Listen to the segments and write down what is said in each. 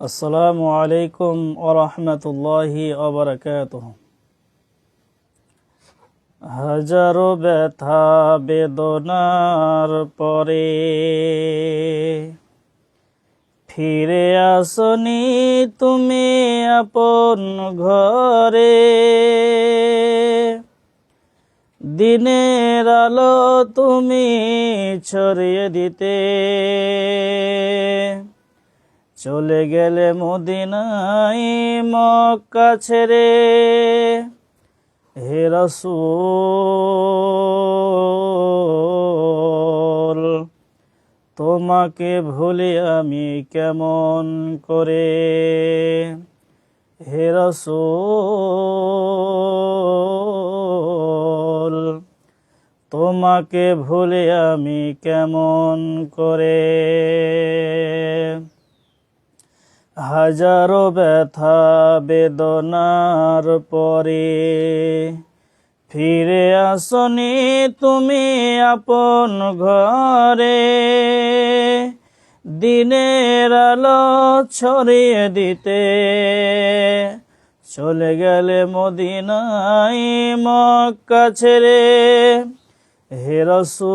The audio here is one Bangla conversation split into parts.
আসসালামু আলাইকুম ওরহমতুল্লাহি অবরকাতুহ হাজারো ব্যথা বেদনার পরে ফিরে আসনি তুমি আপন ঘরে। দিনের আলো তুমি ছড়িয়ে দিতে। চলে গেলে মদিনাই মক্কা ছেড়ে। হে রসুল, তোমাকে ভুলে আমি কেমন করে? হে রসুল, তোমাকে ভুলে আমি কেমন করে? হাজারো ব্যথা বেদনার পরে। ফিরে আসনি তুমি আপন ঘরে। দিনের আলো ছড়িয়ে দিতে। চলে গেলে মদিনাই মক্কা ছেড়ে। হে রসুল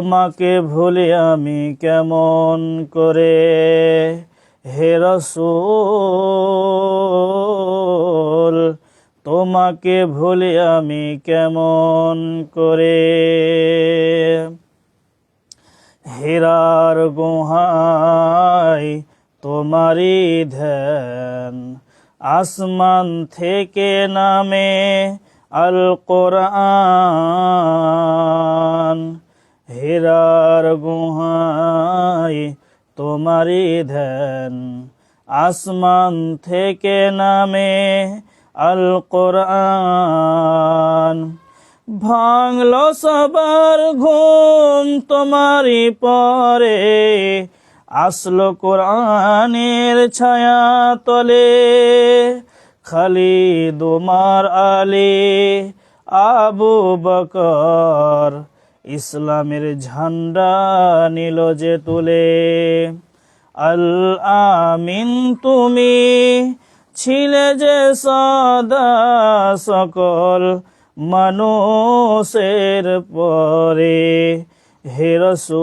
তোমাকে ভুলে আমি কেমন করে? হে রসুল, তোমাকে ভুলে আমি কেমন করে? হেরার গোহাই তোমারই ধ্যান, আসমান থেকে নামে আল কোরআন তোমারই ধ্যান। আসমান থেকে নামে আল কোরআন ভাঙল সবার ঘুম তোমারই পরে। আসলো কোরআনের ছায়া তলে। খালি দোমার আলী, আবু বকর, ইসলামের ঝান্ডা নিল যে তুলে। আল আমিন তুমি ছিলে যে সদা সকল মানুষের পরে, হে রসুল,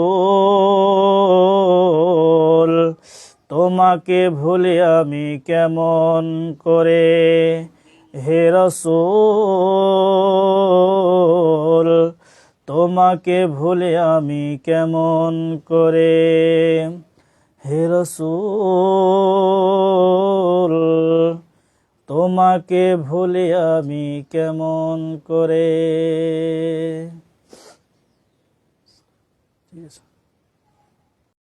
তোমাকে ভুলে আমি কেমন করে, হে রসুল, তোমাকে ভুলে আমি কেমন করে। হে রসুল তোমাকে ভুলে আমি কেমন করে? ঠিক আছে।